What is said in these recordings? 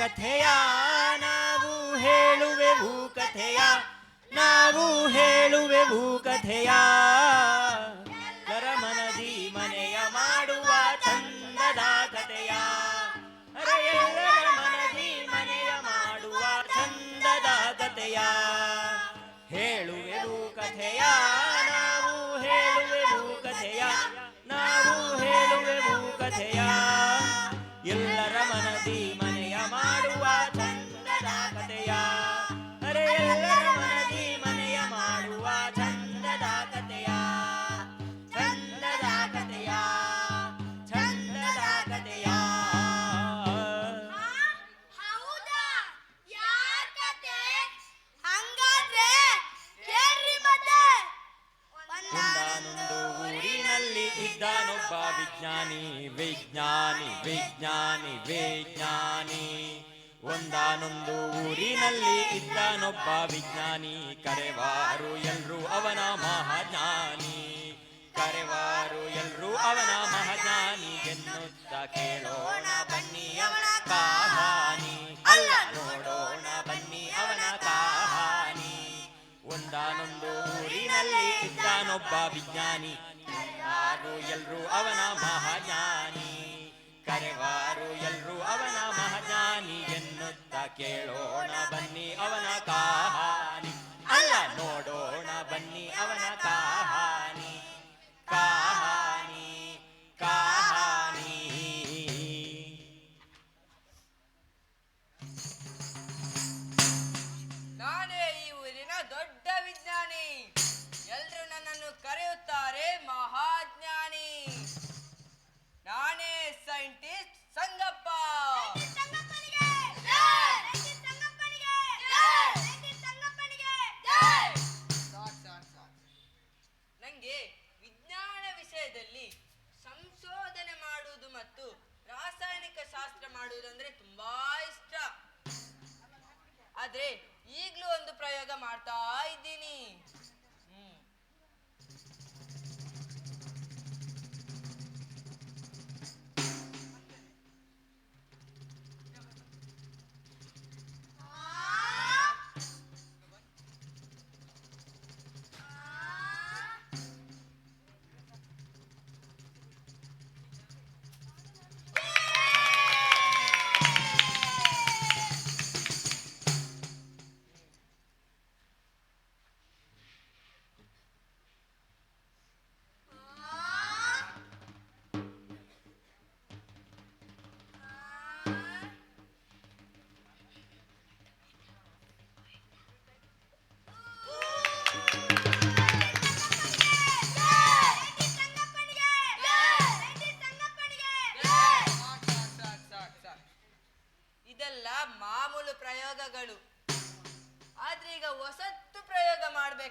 ಕಥೆಯ ನಾವು ಹೇಳುವೆವು ಕಥೆಯ ನಾವು ಹೇಳುವೆವು ಕಥೆಯ. ಒಂದಾನೊಂದು ಊರಿನಲ್ಲಿ ಇದ್ದಾನೊಬ್ಬ ವಿಜ್ಞಾನಿ. ಕರೆವಾರು ಎಲ್ರೂ ಅವನ ಮಹಾಜ್ಞಾನಿ. ಕರೆವಾರು ಎಲ್ರೂ ಅವನ ಮಹಾಜ್ಞಾನಿ. ಎನ್ನುತ್ತ ಕೇಳೋಣ ಬನ್ನಿ ಅವನ ಕಾಹಾನಿ. ಅಲ್ಲ, ನೋಡೋಣ ಬನ್ನಿ ಅವನ ಕಾಹಾನಿ. ಒಂದಾನೊಂದು ಊರಿನಲ್ಲಿ ಇದ್ದಾನೊಬ್ಬ ವಿಜ್ಞಾನಿ. ಯಾರು ಎಲ್ರೂ ಅವನ ಮಹಾಜ್ಞಾನಿ. ಕರೆವಾರು ಎಲ್ರೂ ಅವನ ಕೇಳೋಣ ಬನ್ನಿ ಅವನ ಕಾ Marta.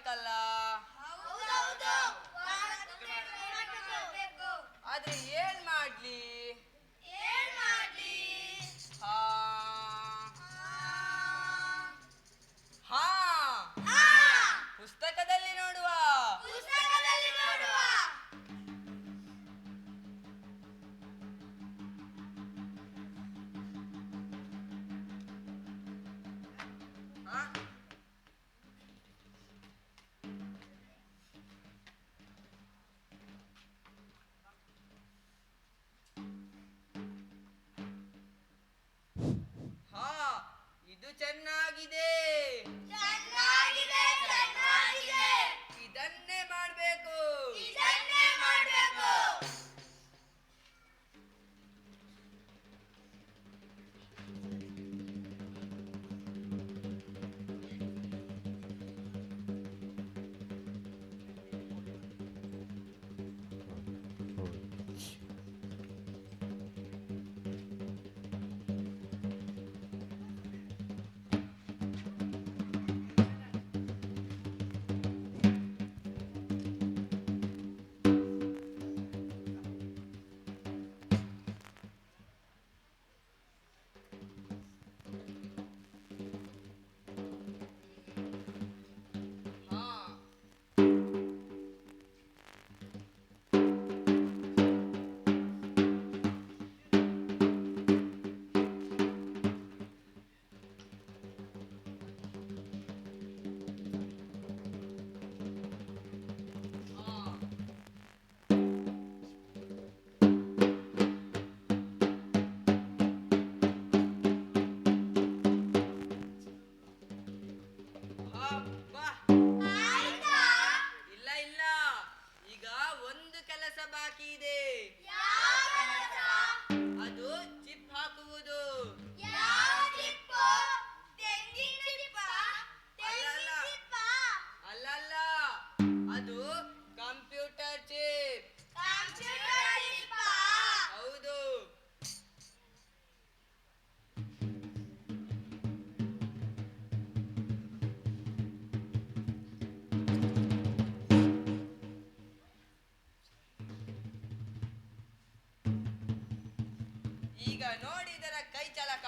Baiklah. ಈಗ ನೋಡಿದರ ಕೈ ಚಳಕ.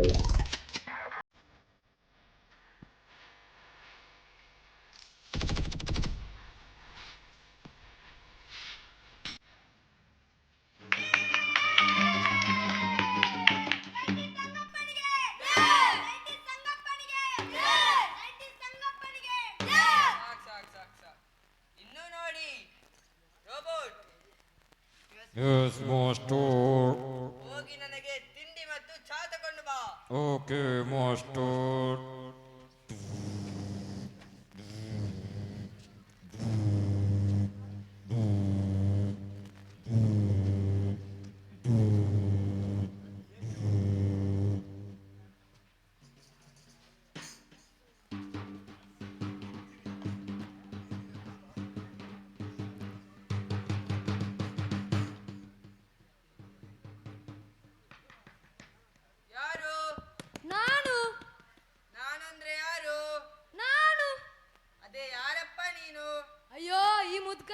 area.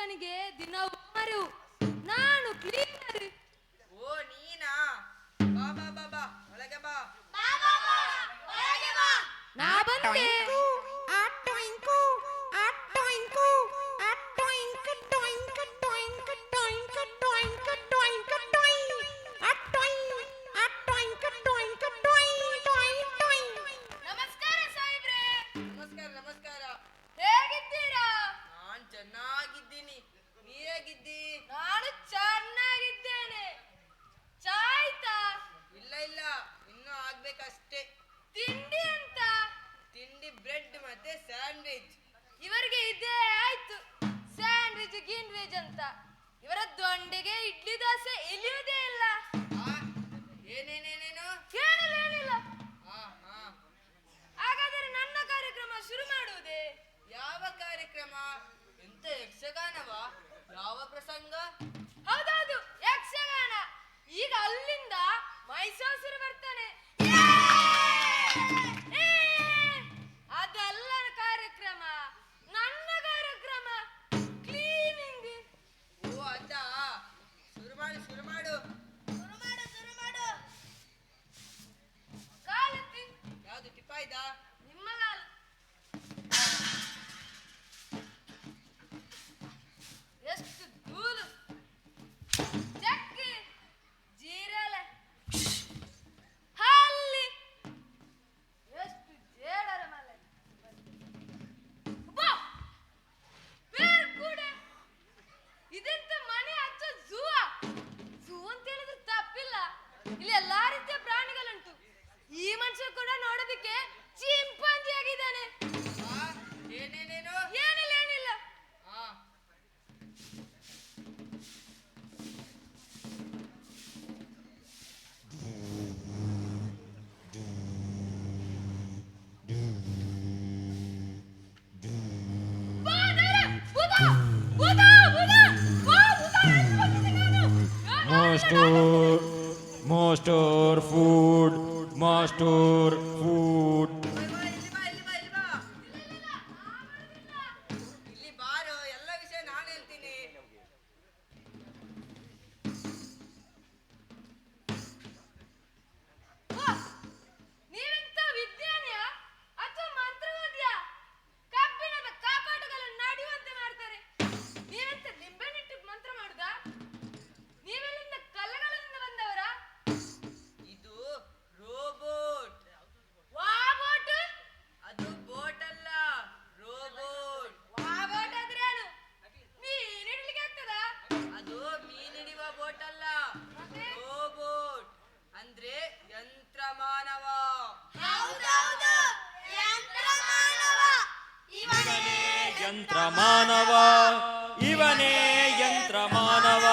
ನನಗೆ ದೊಂಡೆಗೆ ಇಡ್ಲಿ ದೋಸೆ ಇಳಿಯುವುದೇ ಇಲ್ಲ. ಏನೇನೇನೇನು? ಏನಿಲ್ಲ ಏನಿಲ್ಲ. ಹಾಗಾದರೆ ನನ್ನ ಕಾರ್ಯಕ್ರಮ ಶುರು ಮಾಡುವುದೇ? ಯಾವ ಕಾರ್ಯಕ್ರಮ? ಎಂತ ಯಕ್ಷಗಾನವ? ಯಾವ ಪ್ರಸಂಗ? ಹೌದೌದು ಯಕ್ಷಗಾನ. ಈಗ ಅಲ್ಲಿಂದ ಮೈಸೂರು ಆಯ್ತಾ must or food, must or food. ಯಂತ್ರ ಮಾನವ ಇವನೇ ಯಂತ್ರ ಮಾನವ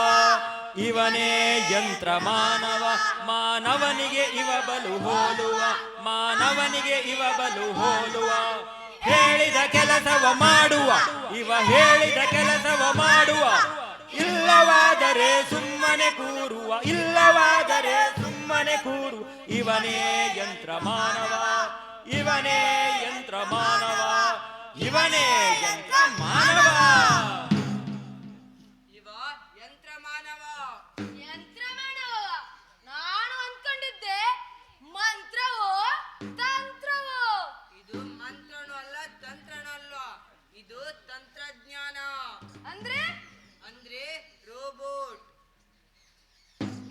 ಇವನೇ ಯಂತ್ರ ಮಾನವ ಮಾನವನಿಗೆ ಇವ ಬಲು ಹೋಲುವ, ಮಾನವನಿಗೆ ಇವ ಬಲು ಹೋಲುವ. ಹೇಳಿದ ಕೆಲಸವ ಮಾಡುವ, ಇವ ಹೇಳಿದ ಕೆಲಸವ ಮಾಡುವ. ಇಲ್ಲವಾದರೆ ಸುಮ್ಮನೆ ಕೂರುವ, ಇಲ್ಲವಾದರೆ ಸುಮ್ಮನೆ ಕೂರು. ಇವನೇ ಯಂತ್ರ ಮಾನವ ಇವನೇ ಯಂತ್ರ ಮಾನವ ಇವನೇ ಯಂತ್ರ ಮಾನವ. ಇವ ಯಂತ್ರ ಮಾನವ. ಯಂತ್ರ ಮಾನವ. ನಾನು ಅನ್ಕೊಂಡಿದ್ದೆ ಮಂತ್ರವೋ ತಂತ್ರವೋ? ಇದು ಮಂತ್ರನೂ ಅಲ್ಲ ತಂತ್ರನೂ ಅಲ್ಲ ಇದು ತಂತ್ರಜ್ಞಾನ. ಅಂದ್ರೆ? ಅಂದ್ರೆ ರೋಬೋಟ್.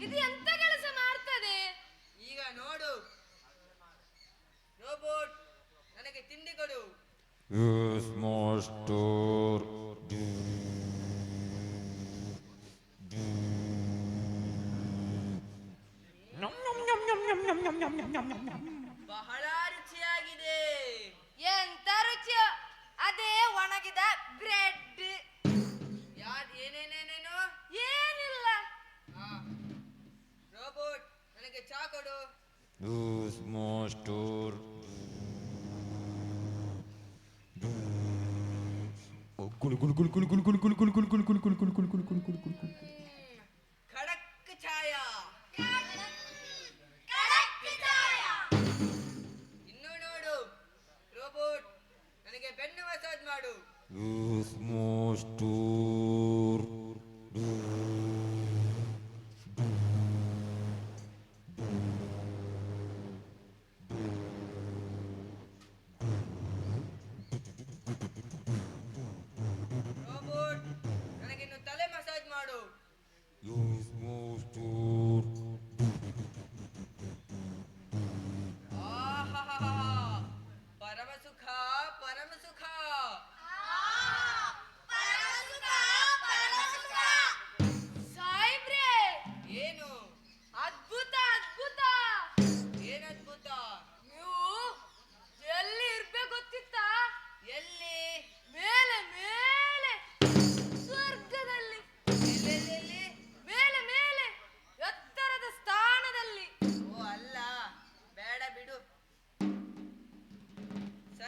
ಇದು ಎಂತ Yüz muştu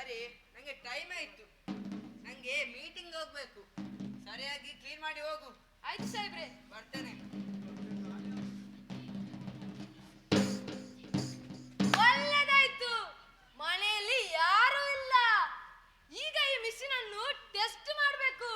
ಸರಿ ನಂಗೆ ಟೈಮ್ ಆಯ್ತು. ನಂಗೆ ಮೀಟಿಂಗ್ ಹೋಗ್ಬೇಕು. ಸರಿಯಾಗಿ ಕ್ಲೀನ್ ಮಾಡಿ ಹೋಗು. ಆಯ್ತು ಸಾಹೇಬ್ರೆ. ಬರ್ತೇನೆ. ಒಳ್ಳೆದಾಯ್ತು. ಮನೆಯಲ್ಲಿ ಯಾರು ಇಲ್ಲ. ಈಗ ಈ ಮಿಷಿನ್ ಅನ್ನು ಟೆಸ್ಟ್ ಮಾಡಬೇಕು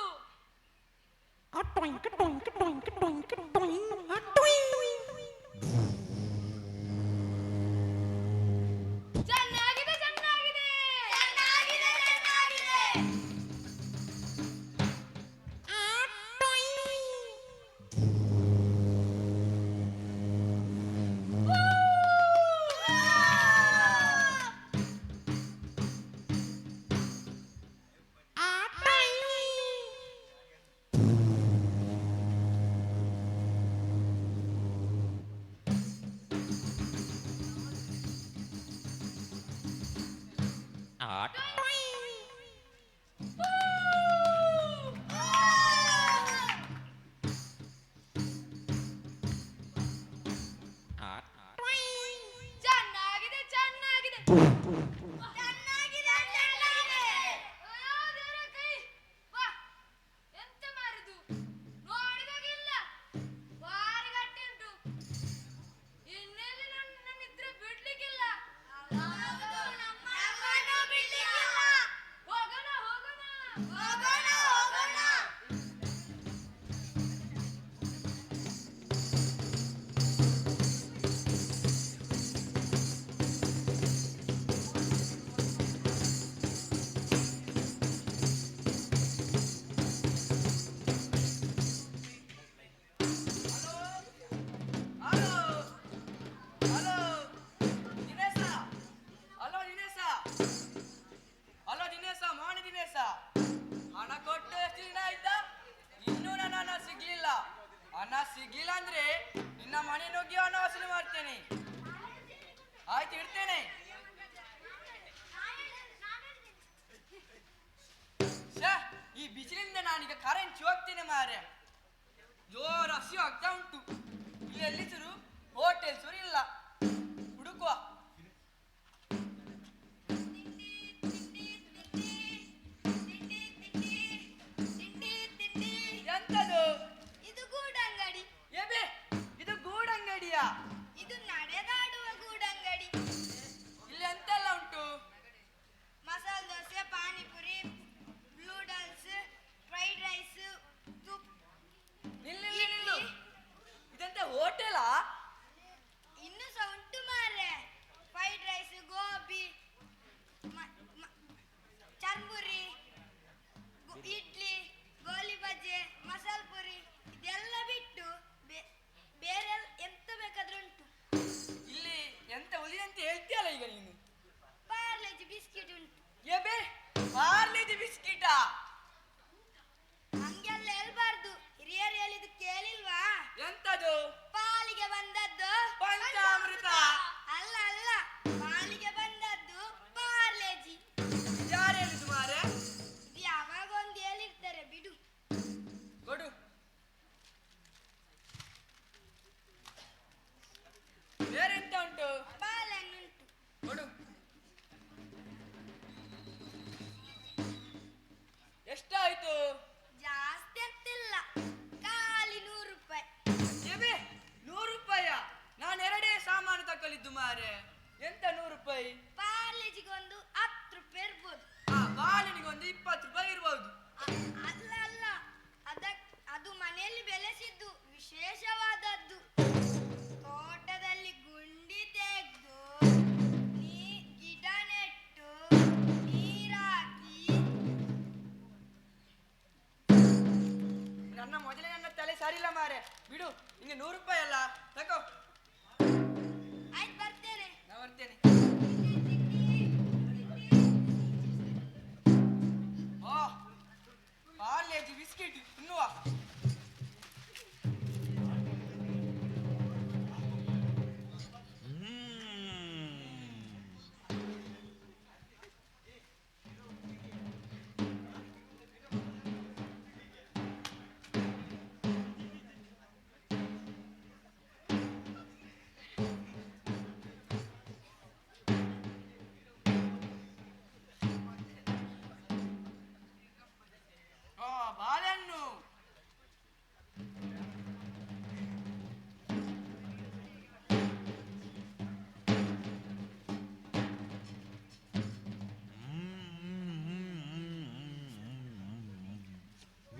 そう。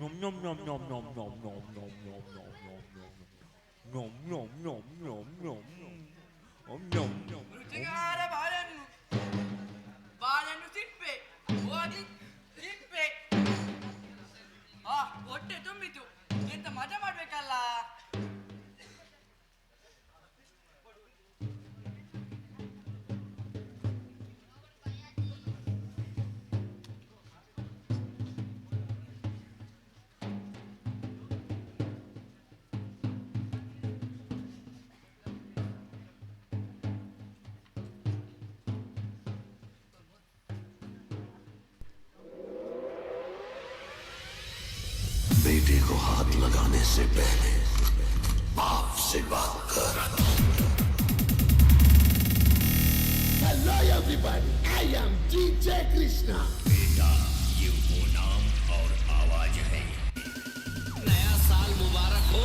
Nom nom nom nom nom nom nom nom nom nom nom nom nom nom nom nom ರುಚಿಗಾರ ಬಾಳೆಹಣ್ಣು ಬಾಳೆಹಣ್ಣು ಸಿಪ್ಪೆ ಓದಿ ಸಿಪ್ಪೆ ಆ ಹೊಟ್ಟೆ ತುಂಬಿತು ಎಂತ ಮಜಾ ಮಾಡ್ಬೇಕಲ್ಲ everybody. I am DJ Krishna. बेटा ये वो नाम और आवाज है नया साल मुबारक हो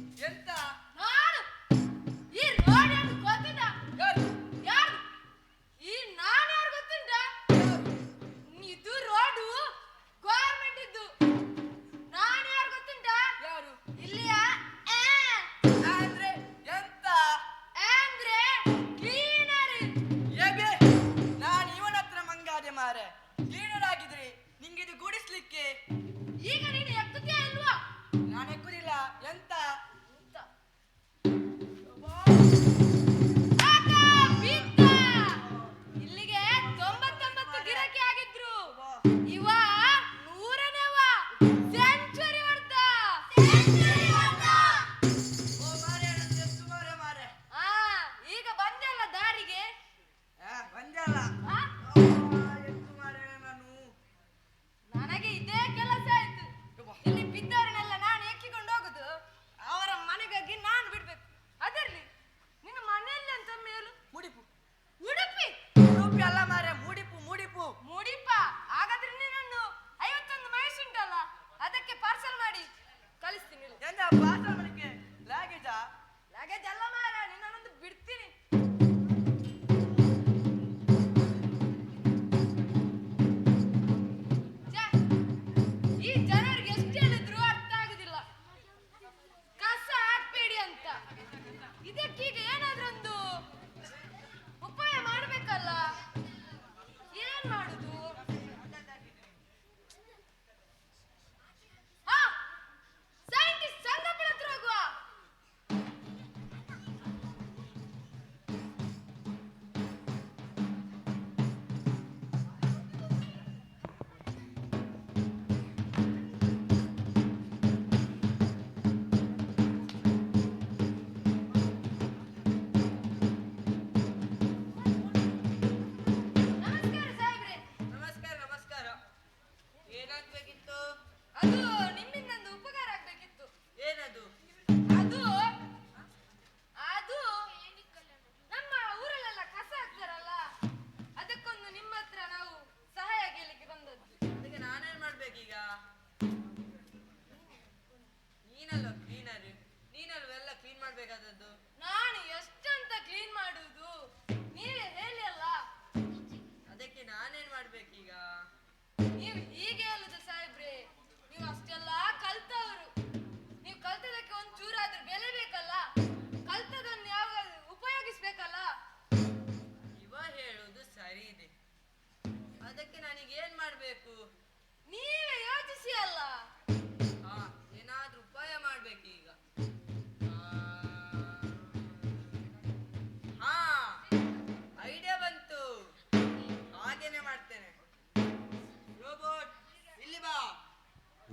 ಹೀಗೆ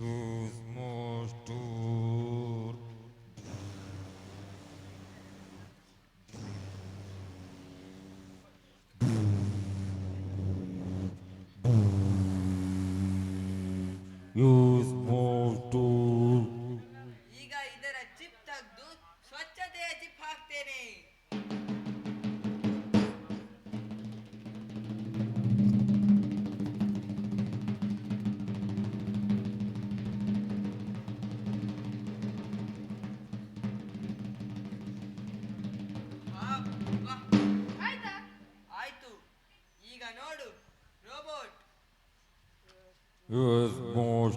Ooh. os bons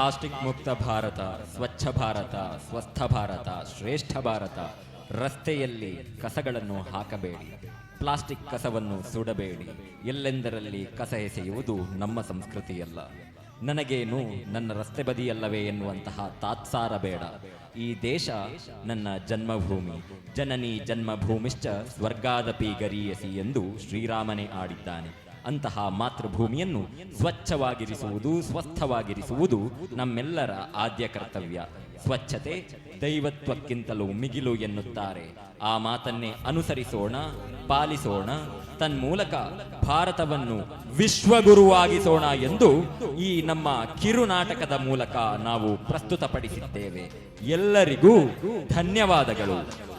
ಪ್ಲಾಸ್ಟಿಕ್ ಮುಕ್ತ ಭಾರತ, ಸ್ವಚ್ಛ ಭಾರತ, ಸ್ವಸ್ಥ ಭಾರತ, ಶ್ರೇಷ್ಠ ಭಾರತ. ರಸ್ತೆಯಲ್ಲಿ ಕಸಗಳನ್ನು ಹಾಕಬೇಡಿ. ಪ್ಲಾಸ್ಟಿಕ್ ಕಸವನ್ನು ಸುಡಬೇಡಿ. ಎಲ್ಲೆಂದರಲ್ಲಿ ಕಸ ಎಸೆಯುವುದು ನಮ್ಮ ಸಂಸ್ಕೃತಿಯಲ್ಲ. ನನಗೇನು ನನ್ನ ರಸ್ತೆ ಬದಿಯಲ್ಲವೇ ಎನ್ನುವಂತಹ ತಾತ್ಸಾರ ಬೇಡ. ಈ ದೇಶ ನನ್ನ ಜನ್ಮಭೂಮಿ. ಜನನಿ ಜನ್ಮಭೂಮಿಶ್ಚ ಸ್ವರ್ಗಾದಪಿ ಗರೀಯಸಿ ಎಂದು ಶ್ರೀರಾಮನೇ ಆಡಿದ್ದಾನೆ. ಅಂತಹ ಮಾತೃಭೂಮಿಯನ್ನು ಸ್ವಚ್ಛವಾಗಿರಿಸುವುದು, ಸ್ವಸ್ಥವಾಗಿರಿಸುವುದು ನಮ್ಮೆಲ್ಲರ ಆದ್ಯ ಕರ್ತವ್ಯ. ಸ್ವಚ್ಛತೆ ದೈವತ್ವಕ್ಕಿಂತಲೂ ಮಿಗಿಲು ಎನ್ನುತ್ತಾರೆ. ಆ ಮಾತನ್ನೇ ಅನುಸರಿಸೋಣ, ಪಾಲಿಸೋಣ, ತನ್ಮೂಲಕ ಭಾರತವನ್ನು ವಿಶ್ವಗುರುವಾಗಿಸೋಣ ಎಂದು ಈ ನಮ್ಮ ಕಿರುನಾಟಕದ ಮೂಲಕ ನಾವು ಪ್ರಸ್ತುತಪಡಿಸಿದ್ದೇವೆ. ಎಲ್ಲರಿಗೂ ಧನ್ಯವಾದಗಳು.